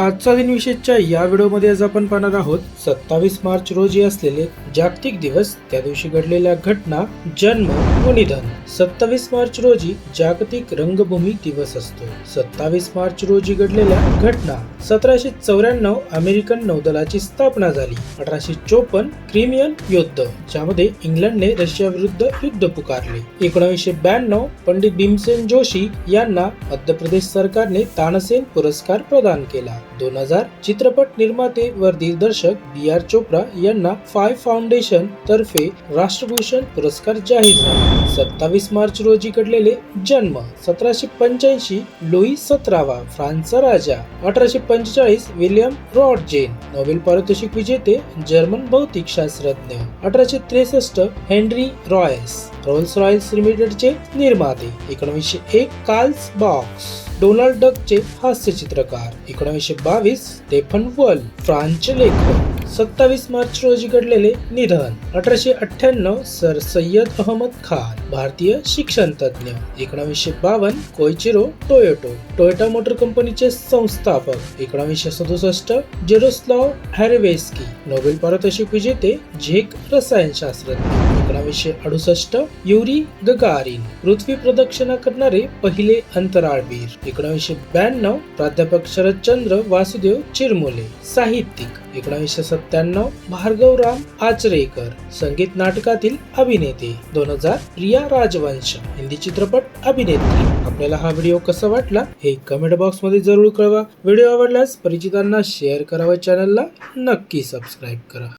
आजचा दिन विशेषच्या या व्हिडिओमध्ये आज आपण पाहणार आहोत सत्तावीस मार्च रोजी असलेले जागतिक दिवस त्या दिवशी घडलेल्या घटना जन्म व निधन. सत्तावीस मार्च रोजी जागतिक रंगभूमी दिवस असतो. सत्तावीस मार्च रोजी घडलेल्या घटना सतराशे चौऱ्याण्णव अमेरिकन नौदलाची स्थापना झाली. अठराशे चोपन्न क्रिमियन युद्ध ज्यामध्ये इंग्लंडने रशिया विरुद्ध युद्ध पुकारले. एकोणीसशे ब्याण्णव पंडित भीमसेन जोशी यांना मध्य प्रदेश सरकारने तानसेन पुरस्कार प्रदान केला. दोन हजार चित्रपट निर्माते व दिग्दर्शक बी आर चोप्रा यांना फाय फाउंडेशन तर्फे राष्ट्रभूषण पुरस्कार जाहीर झाला. सत्तावीस मार्च रोजी घडलेले जन्म सतराशे पंच्याऐंशी लुई सतरावा फ्रान्सचा राजा. अठराशे पंचेचाळीस विल्यम रॉड जेन नोबेल पारितोषिक विजेते जर्मन भौतिक शास्त्रज्ञ. अठराशे त्रेसष्ट हेनरी रॉयस रोल्स रॉयल्स लिमिटेडचे निर्माते. एकोणीसशे एक कार्ल्स बॉक्स डोनाल्ड डकचे हास्य चित्रकार एकोणीसशे बावीस स्टेफन वल फ्रान्सचे लेखक. सत्तावीस मार्च रोजी घडलेले निधन. अठराशे अठ्ठ्याण्णव सर सय्यद अहमद खान भारतीय शिक्षण तज्ञ एकोणावीसशे बावन्न कोयचिरो टोयोटो. टोयोटा मोटर कंपनीचे संस्थापक. एकोणावीसशे सदुसष्ट जेरोस्लाव हॅरेवेस्की. नोबेल पारितोषिक विजेते झेक रसायनशास्त्रज्ञ. एकोणावीसशे अडुसष्ट युरी गगारिन पृथ्वी प्रदक्षिणा करणारे पहिले अंतराळवीर. एकोणावीसशे ब्याण्णव प्राध्यापक शरदचंद्र वासुदेव चिरमुले. साहित्यिक. एकोणावीसशे सत्त्याण्णव भार्गवराम आचरेकर. संगीत नाटकातील अभिनेते. दोन हजार प्रिया राजवंश. हिंदी चित्रपट अभिनेत्री. आपल्याला हा व्हिडिओ कसा वाटला हे कमेंट बॉक्समध्ये जरूर कळवा. व्हिडिओ आवडल्यास परिचितांना शेअर करा व चॅनलला नक्की सबस्क्राईब करा.